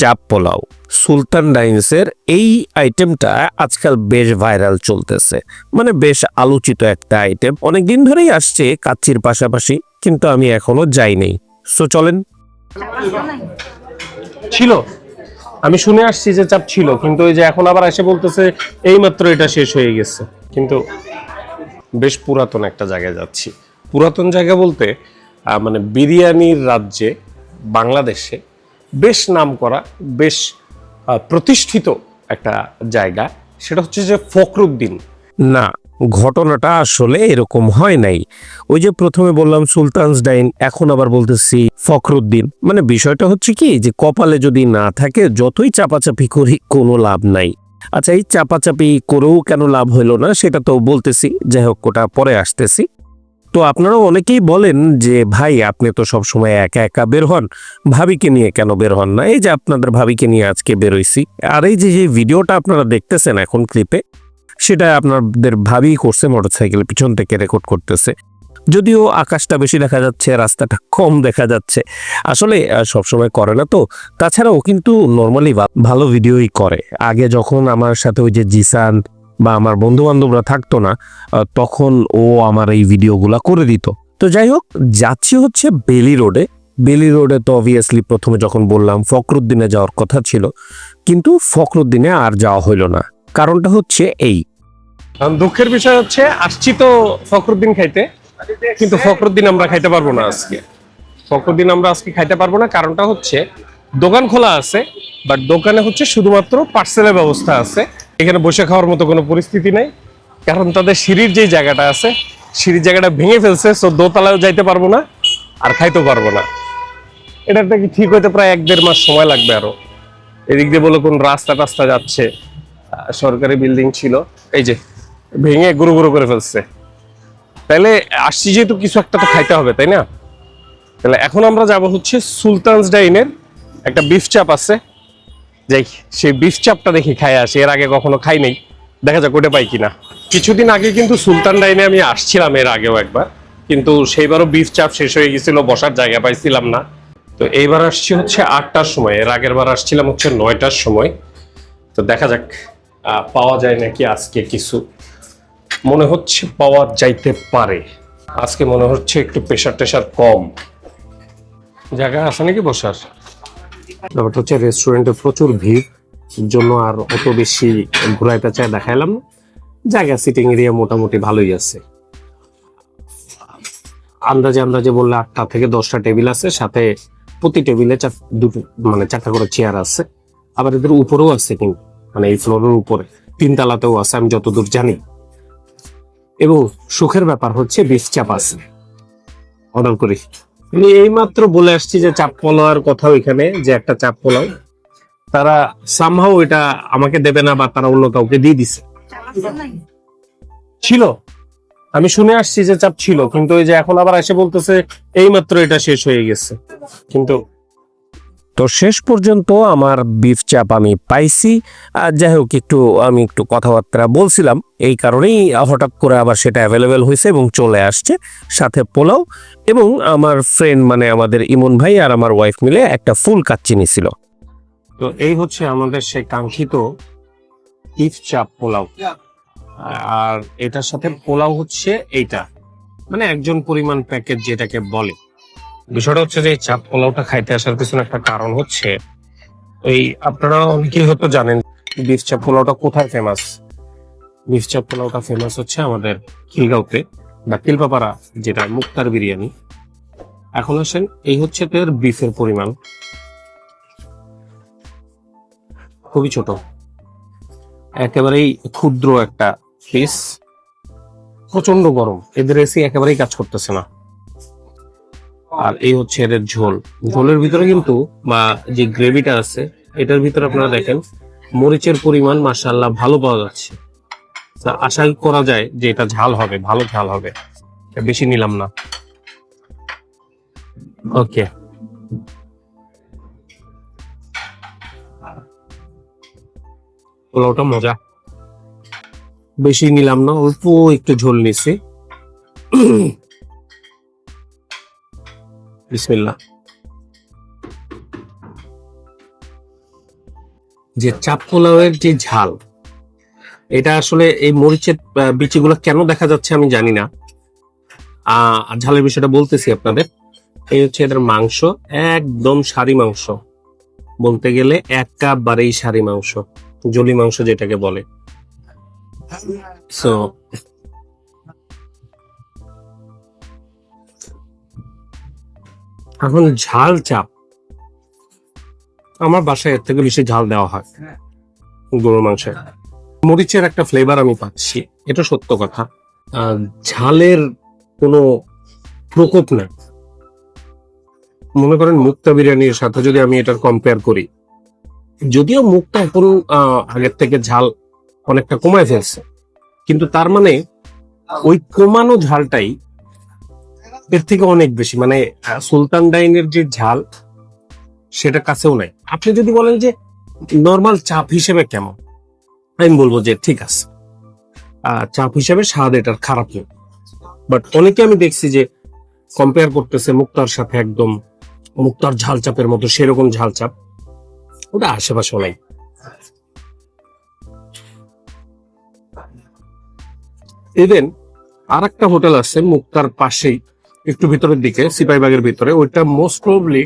চাপ পোলাও। সুলতান ডাইন্সের এই আইটেমটা আজকাল বেশ ভাইরাল চলতেছে। মানে বেশ আলোচিত একটা আইটেম অনেকদিন ধরেই আসছে কাচ্চির পাশাপাশি, কিন্তু আমি এখনও যাইনি। সো চলেন। ছিল। আমি শুনে আসছি যে চাপ ছিল, কিন্তু ওই যে এখন আবার এসে বলতেছে এই মাত্র এটা শেষ হয়ে গেছে। কিন্তু বেশ পুরাতন একটা জায়গায় যাচ্ছি। পুরাতন জায়গা বলতে মানে বিরিয়ানির রাজ্যে, বাংলাদেশে বেশ নাম করা বেশ প্রতিষ্ঠিত একটা জায়গা। সেটা হচ্ছে যে ফখরুদ্দিন। না, ঘটনাটা আসলে এরকম হয় নাই। ওই যে প্রথমে বললাম সুলতানস ডাইন, এখন আবার বলতেছি ফখরুদ্দিন। মানে বিষয়টা হচ্ছে কি যে কপালে যদি না থাকে, যতই চাপাচাপি করি, কোনো লাভ নাই। আচ্ছা এই চাপাচাপি করেও কেন লাভ হইল না, সেটা তো বলতেছি। যাই হোক, ওটা পরে আসতেছি। তো আপনারা অনেকেই বলেন যে, ভাই, আপনি তো সব সময় একা একা বের হন। ভাবিকে নিয়ে কেন বের হন না? এই যে আপনাদের ভাবিকে নিয়ে আজকে বেরোইছি আর এই যে ভিডিওটা আপনারা দেখতেছেন এখন ক্লিপে, সেটা আপনাদের ভাবি করছে মোটরসাইকেল পিছন থেকে রেকর্ড করতেছে। যদিও আকাশটা বেশি দেখা যাচ্ছে, রাস্তাটা কম দেখা যাচ্ছে। আসলে সবসময় করে না তো। তাছাড়াও কিন্তু নর্মালি ভালো ভিডিওই করে। আগে যখন আমার সাথে ওই যে জিসান বা আমার বন্ধু বান্ধবরা থাকতো না তখন ও আমার এই ভিডিওগুলা করে দিত। তো যাই হোক, যাচ্ছি হচ্ছে বেলি রোডে। বেলি রোডে তো অবভিয়াসলি প্রথমে যখন বললাম ফখরুদ্দিনে যাওয়ার কথা ছিল, কিন্তু ফখরুদ্দিনে আর যাওয়া হইল না। কারণটা হচ্ছে এই। দুঃখের বিষয় হচ্ছে, আসছি তো ফখরুদ্দিন খাইতে, কিন্তু ফখরুদ্দিন আমরা খাইতে পারব না আজকে। ফখরুদ্দিন আমরা আজকে খাইতে পারব না, কারণটা হচ্ছে দোকান খোলা আছে বাট দোকানে হচ্ছে শুধুমাত্র পার্সেলের ব্যবস্থা আছে। এখানে বসে খাওয়ার মতো কোনো পরিস্থিতি নেই, কারণ তাদের সিঁড়ির যে জায়গাটা আছে, সিঁড়ির জায়গাটা ভেঙে ফেলছে সো দোতলায়ও যাইতে পারব না আর খাইতেও পারব না। এটা একটা কি ঠিক হইতে প্রায় এক দেড় মাস সময় লাগবে আরও। এদিক দিয়ে বলে কোন রাস্তা টাস্তা যাচ্ছে সরকারি বিল্ডিং ছিল, এই যে ভেঙে গুরু গুরু করে ফেলছে। তাহলে আসছি যেহেতু কিছু একটা তো খাইতে হবে, তাই না? তাহলে এখন আমরা যাব হচ্ছে সুলতানস ডাইনের একটা বিফ চাপ আছে যাই, সেই বিফ চাপটা দেখি খাই আসি এর আগে কখনো খাই নাই। দেখা যাক ওটা পাই কিনা। কিছুদিন আগে কিন্তু সুলতান ডাইনে আমি আসছিলাম এর আগেও একবার, কিন্তু সেইবারও বিফ চাপ শেষ হয়ে গেছিল, বসার জায়গা পাইছিলাম না। তো এইবার আসছি হচ্ছে আটটার সময়, এর আগের বার আসছিলাম হচ্ছে নয়টার সময়। তো দেখা যাক পাওয়া যায় নাকি আজকে কিছু। মনে হচ্ছে পাওয়া যাইতে পারে। আজকে মনে হচ্ছে একটু প্রেশার টেশার কম। জায়গা আছে নাকি বসার? ব্যাপারটা হচ্ছে রেস্টুরেন্টে প্রচুর ভিড় জন্য আর অত বেশি ঘুরাইতে চাই দেখাইলাম জায়গা সিটিং এরিয়া মোটামুটি ভালোই আছে। আন্দাজে আন্দাজে বললে আটটা থেকে দশটা টেবিল আছে, সাথে প্রতি টেবিলে দুটো মানে চারটা করে চেয়ার আছে। আবার এদের উপরেও আছে কিন্তু মানে এই ফ্লোরের উপরে। তিনতলাতেও আছে, আমি যতদূর জানি। এবং সুখের ব্যাপার হচ্ছে বেশ চাপ আছে। অর্ডার করি। আমি এইমাত্র বলে আসছি যে চাপ পোলাওয়ার কথা ওইখানে, যে একটা চাপ পোলাও তারা সামহাও এটা আমাকে দেবে না বা তারা অন্য কাউকে দিয়ে দিছে। ছিল। আমি শুনে আসছি যে চাপ ছিল, কিন্তু ওই যে এখন আবার এসে বলতেছে, এইমাত্র এটা শেষ হয়ে গেছে। কিন্তু তো শেষ পর্যন্ত আমার বিফ চাপ আমি পাইছি। আর যাই হোক, একটু, আমি একটু কথাবার্তা বলছিলাম। এই কারণেই হঠাৎ করে আবার সেটা অ্যাভেলেবেল হয়েছে এবং চলে আসছে সাথে পোলাও এবং আমার ফ্রেন্ড মানে আমাদের ইমন ভাই আর আমার ওয়াইফ মিলে একটা ফুল কাচ্চি নিছিল তো এই হচ্ছে আমাদের সেই কাঙ্ক্ষিত ইফ চাপ পোলাও। আর এটার সাথে পোলাও হচ্ছে এইটা। মানে একজন পরিমাণ প্যাকেজ যেটাকে বলে। বিষয়টা হচ্ছে যে চাপ পোলাওটা খাইতে আসার পিছনে একটা কারণ হচ্ছে ওই আপনারা অনেকেই হয়তো জানেন বিফ চাপ পোলাওটা কোথায় ফেমাস বিফ চাপ পোলাওটা ফেমাস হচ্ছে আমাদের খিলগাঁওতে, বা কিলপাপাড়া যেটা মুক্তার বিরিয়ানি। এখন আসেন, এই হচ্ছে এর বিফের পরিমাণ। খুবই ছোট। একেবারেই ক্ষুদ্র একটা পিস প্রচণ্ড গরম। এদের এসি একেবারেই কাজ করতেছে না। আর এই হচ্ছে এদের ঝোল। ঝোলের ভিতরে কিন্তু বা যে গ্রেভিটা আছে, এটার ভিতরে আপনারা দেখেন, মরিচের পরিমাণ মাসাল্লাহ ভালো পাওয়া যাচ্ছে। আশা করা যায় যে এটা ঝাল হবে, ভালো ঝাল হবে। বেশি নিলাম না। ওকে। পোলাওটা মজা। বেশি নিলাম না, অল্প একটু ঝোল নিছি। বিসমিল্লাহ। যে চাপ পোলাওয়ের যে ঝাল এটা আসলে এই মরিচের বিচিগুলো কেন দেখা যাচ্ছে আমি জানি না। আহ, ঝালের বিষয়টা বলতেছি আপনাদের। এই হচ্ছে এদের মাংস একদম সারি মাংস। বলতে গেলে এক কাপ বারেই সারি মাংস জলি মাংস যেটাকে বলে। সো এখন ঝাল চাপ। আমার বাসায় এর থেকে বেশি ঝাল দেওয়া হয় গরুর মাংসে। মরিচের একটা ফ্লেভার আমি পাচ্ছি, এটা সত্য কথা। ঝালের কোনো প্রকোপ না মনে করেন মুক্তা বিরিয়ানির সাথে যদি আমি এটার কম্পেয়ার করি, যদিও মুক্তা এখন আগের থেকে ঝাল অনেকটা কমায় ফেলছে, কিন্তু তার মানে ওই কমানো ঝালটাই এর থেকে অনেক বেশি। মানে সুলতান ডাইনের যে ঝাল সেটা কাছেও নাই। আপনি যদি বলেন যে নর্মাল চাপ হিসেবে কেমন? আমি বলব যে ঠিক আছে। চাপ হিসেবে স্বাদ এটার খারাপ নেই। বাট অনেকে আমি দেখছি যে কম্পেয়ার করতেছে মুক্তার সাথে একদম মুক্তার ঝাল চাপের মতো, সেরকম ঝাল চাপ। ওটা আশেপাশে নাই। ইভেন আর একটা হোটেল আছে মুক্তার পাশেই। একটু ভিতরের দিকে সিপাহীবাগের ভিতরে, ওইটা মোস্ট প্রবলি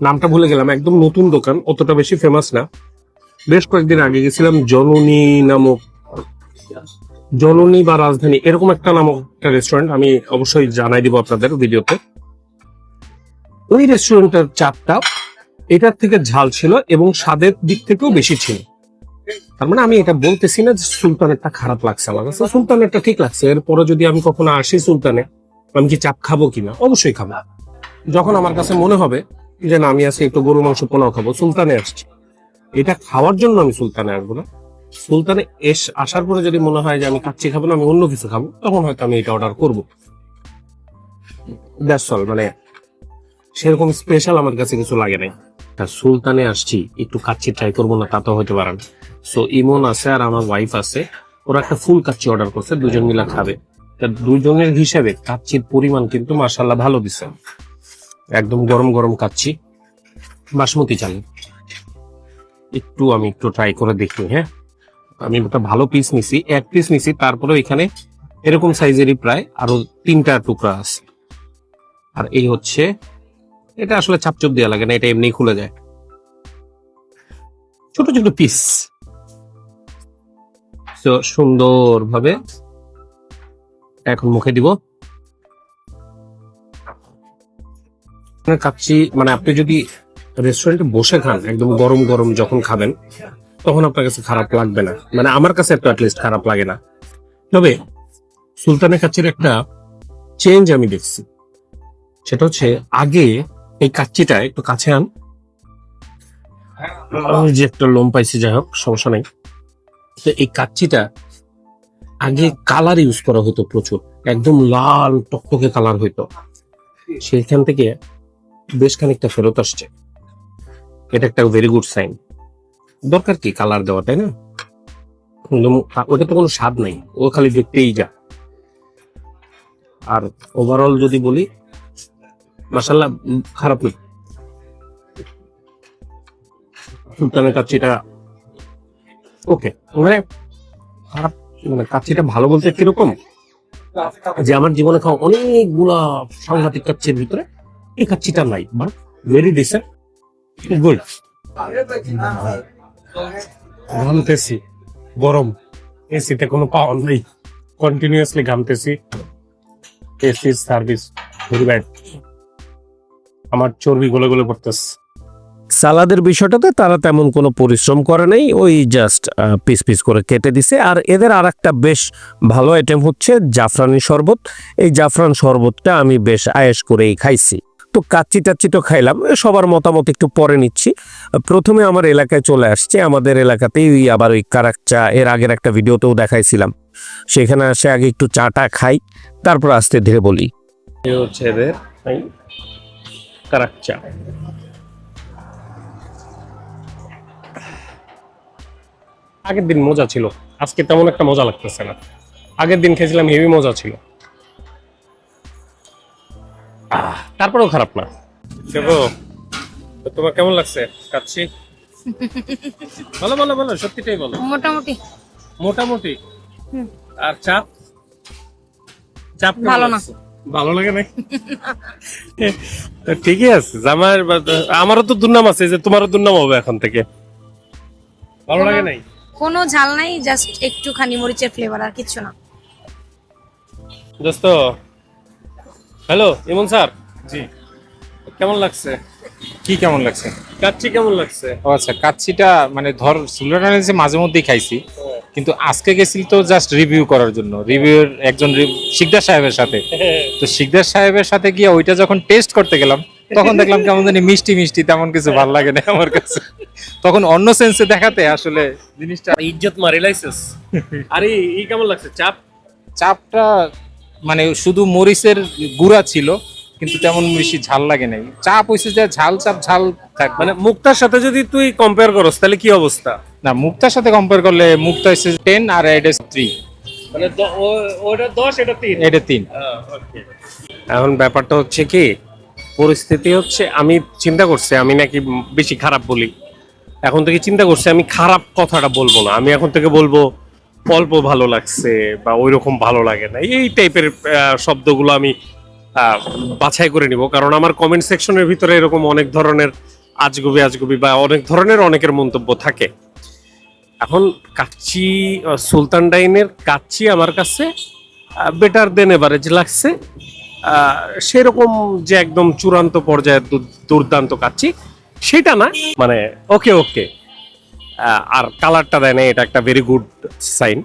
নামটা ভুলে গেলাম, একদম নতুন দোকান, অতটা বেশি ফেমাস না। বেশ কয়েকদিন আগে গেছিলাম জননী নামক, জননী বা রাজধানী, এরকম একটা নামক একটা রেস্টুরেন্ট আমি অবশ্যই জানাই দিব আপনাদের ভিডিওতে। ওই রেস্টুরেন্টের চাপটা এটার থেকে ঝাল ছিল এবং স্বাদের দিক থেকেও বেশি ছিল। তার মানে আমি এটা বলতেছি না যে সুলতানেরটা খারাপ লাগছে আমার কাছে। সুলতানেরটা ঠিক লাগছে। এরপরে যদি আমি কখনো আসি সুলতানে আমি কি চাপ খাব কিনা? অবশ্যই খাব। যখন আমার কাছে মনে হবে যে না, আমি আজকে একটু গরু মাংস পোলাও খাব, সুলতানে আসছি। এটা খাওয়ার জন্য আমি সুলতানে আসব না। সুলতানে এস আসার পরে যদি মনে হয় যে আমি কাচ্চি খাব না, আমি অন্য কিছু খাব, তখন হয়তো আমি এটা অর্ডার করব। মানে সেরকম স্পেশাল আমার কাছে কিছু লাগে নাই। তা সুলতানে আসছি, একটু কাচ্চি ট্রাই করব না, তা তো হতে পারে না। সো ইমন আছে আর আমার ওয়াইফ আছে, ওরা একটা ফুল কাচ্চি অর্ডার করছে, দুজন মিলা খাবে। তা দুজনের হিসাবে কাচ্চির পরিমাণ কিন্তু মার্শাল্লাহ ভালো দিছে। একদম গরম গরম কাচ্চি বাসমতি চাল। একটু আমি একটু ট্রাই করে দেখি হ্যাঁ? আমি একটা ভালো পিস নিছি, এক পিস নিছি তারপরে এখানে এরকম সাইজেরই প্রায় আরও তিনটা টুকরা আছে। আর এই হচ্ছে, এটা আসলে চাপচুপ দেওয়া লাগে না, এটা এমনি খুলে যায়। ছোট ছোট পিস তো সুন্দর ভাবে এখন মুখে দিব। কাচ্চি মানে আপনি যদি রেস্টুরেন্টে বসে খান, একদম গরম গরম যখন খাবেন, তখন আপনার কাছে খারাপ লাগবে না। মানে আমার কাছে একটু অ্যাটলিস্ট খারাপ লাগে না। তবে সুলতানের কাচ্চির একটা চেঞ্জ আমি দেখছি। সেটা হচ্ছে আগে এই কাচ্চিটা একটু কাছে আন। যে একটা লোম পাইছি, যাই হোক, সমস্যা নাই। তো এই কাচ্চিটা আগে কালার ইউজ করা হতো প্রচুর। একদম লাল টকটকে কালার হইতো। সেইখান থেকে বেশ খানিকটা ফেরত আসছে। এটা একটা ভেরি গুড সাইন দরকার কি কালার দেওয়া তাই না? কিন্তু ওটা তো কোনো স্বাদ নাই। ও খালি দেখতেই যা। আর ওভারঅল যদি বলি মাসাল্লাহ খারাপ নেই সুলতানের কাচ্চিটা ওকে মানে খারাপ মানে কাচ্চিটা ভালো বলতে কীরকম? যে আমার জীবনে খাওয়া অনেকগুলা সাংঘাতিক কাচ্চির ভিতরে এই কাচ্চিটা নাই বাট ভেরি ডিসেন্ট গুড ঘামতেছি, গরম। এসিতে কোনো পাওয়ার নেই। কন্টিনিউয়াসলি ঘামতেছি। এসি সার্ভিস ভেরি ব্যাড আমার চর্বি গলে গলে পড়তেছে। সালাদের বিষয়টাতে তারা তেমন কোনো পরিশ্রম করে নাই ওই জাস্ট পিস পিস করে কেটে দিছে। আর এদের আর একটা বেশ ভালো আইটেম হচ্ছে জাফরানি শরবত। এই জাফরান শরবতটা আমি বেশ আয়েস করেই খাইছি। তো কাচ্চি টাচ্চি তো খাইলাম সবার মতামত একটু পরে নিচ্ছি। প্রথমে আমার এলাকায় চলে আসছে আমাদের এলাকাতেই ওই আবার ওই কারাক চা এর আগের একটা ভিডিওতেও দেখাইছিলাম। সেখানে আসে আগে একটু চাটা খাই তারপর আস্তে ধীরে বলি। হচ্ছে এদের কারাক আগের দিন মজা ছিল। আজকে তেমন একটা মজা লাগতেছে না। আগের দিন খেয়েছিলাম হেভি মজা ছিল। আহ, তারপরেও খারাপ না। দেবো তোমার কেমন লাগছে? কাচ্ছি বলো বলো বলো সত্যিটাই বলো। মোটামুটি। মোটামুটি? আর চাপ? চাপ ভালো না। লাগছে? ভালো লাগে না ঠিকই আছে। আমার আমারও তো দুর্নাম আছে যে তোমারও দুর্নাম হবে এখন থেকে। ভালো লাগে নাই? কোনো ঝাল নাই জাস্ট একটুখানি মরিচের ফ্লেভার আর কিছু না। দোস্ত হ্যালো ইমন স্যার। জি। কেমন লাগছে? কি কেমন লাগছে? কাচ্চি কেমন লাগছে? ও আচ্ছা কাচ্চিটা মানে ধর সুলতানের মাঝে মধ্যেই খাইছি কিন্তু আজকে গেছিল তো জাস্ট রিভিউ করার জন্য। রিভিউর একজন শিকদার সাহেবের সাথে। তো শিকদার সাহেবের সাথে গিয়ে ওইটা যখন টেস্ট করতে গেলাম তখন দেখলাম কেমন জানি মিষ্টি মিষ্টি তেমন কিছু ভালো লাগে না আমার কাছে। তখন অন্য সেন্সে দেখাতে আসলে জিনিসটা ইজ্জত মারি লাইসেন্স। আরে ই কেমন লাগছে? চাপ? চাপটা মানে শুধু মরিচের গুড়া ছিল কিন্তু তেমন বেশি ঝাল লাগে নাই। চাপ হইছে যে ঝাল চাপ ঝাল থাকবে। মানে মুক্তার সাথে যদি তুই কম্পেয়ার করস তাহলে কি অবস্থা? না মুক্তার সাথে কম্পেয়ার করলে মুক্তা হচ্ছে টেন আর এটা থ্রি মানে ওটা দশ এটা তিন? এটা তিন। এখন ব্যাপারটা হচ্ছে কি পরিস্থিতি হচ্ছে, আমি চিন্তা করছি, আমি নাকি বেশি খারাপ বলি। এখন থেকে চিন্তা করছি, আমি খারাপ কথাটা বলব না। আমি এখন থেকে বলব, অল্প ভালো লাগছে বা ওই রকম ভালো লাগে না। এই টাইপের শব্দগুলো আমি বাছাই করে নিব। কারণ আমার কমেন্ট সেকশনের ভিতরে এরকম অনেক ধরনের আজগুবি আজগুবি বা অনেক ধরনের অনেকের মন্তব্য থাকে। এখন কাচ্চি সুলতান ডাইনের কাচ্চি আমার কাছে বেটার দেন এভারেজ লাগছে। সেরকম যে একদম চূড়ান্ত পর্যায়ের দু- দুর্দান্ত কাচ্ছি সেটা না মানে ওকে ওকে। আর কালারটা দেয় না, এটা একটা ভেরি গুড সাইন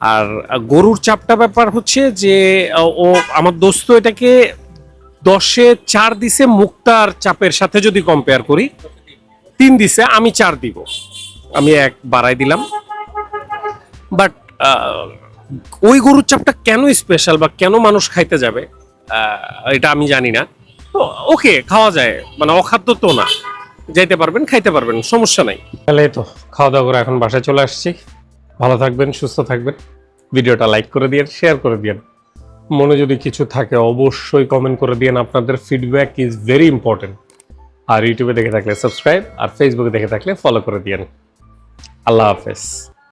আর গরুর চাপটা ব্যাপার হচ্ছে যে ও, আমার দোস্ত এটাকে দশে চার দিছে মুক্তার চাপের সাথে যদি কম্পেয়ার করি, তিন দিছে, আমি চার দিব। আমি এক বাড়াই দিলাম। বাট ওই গরুর চাপটা কেন স্পেশাল বা কেন মানুষ খাইতে যাবে? এটা আমি জানি না। ওকে খাওয়া যায়। মানে অখাদ্য তো না। যাইতে পারবেন, খাইতে পারবেন, সমস্যা নাই। তাহলে তো খাওয়া দাওয়া করে এখন বাসায় চলে আসছি। ভালো থাকবেন, সুস্থ থাকবেন। ভিডিওটা লাইক করে দিয়েন শেয়ার করে দিয়েন। মনে যদি কিছু থাকে, অবশ্যই কমেন্ট করে দিয়েন। আপনাদের ফিডব্যাক ইজ ভেরি ইম্পর্টেন্ট আর ইউটিউবে দেখে থাকলে সাবস্ক্রাইব আর ফেসবুকে দেখে থাকলে ফলো করে দিয়েন। আল্লাহ হাফেজ।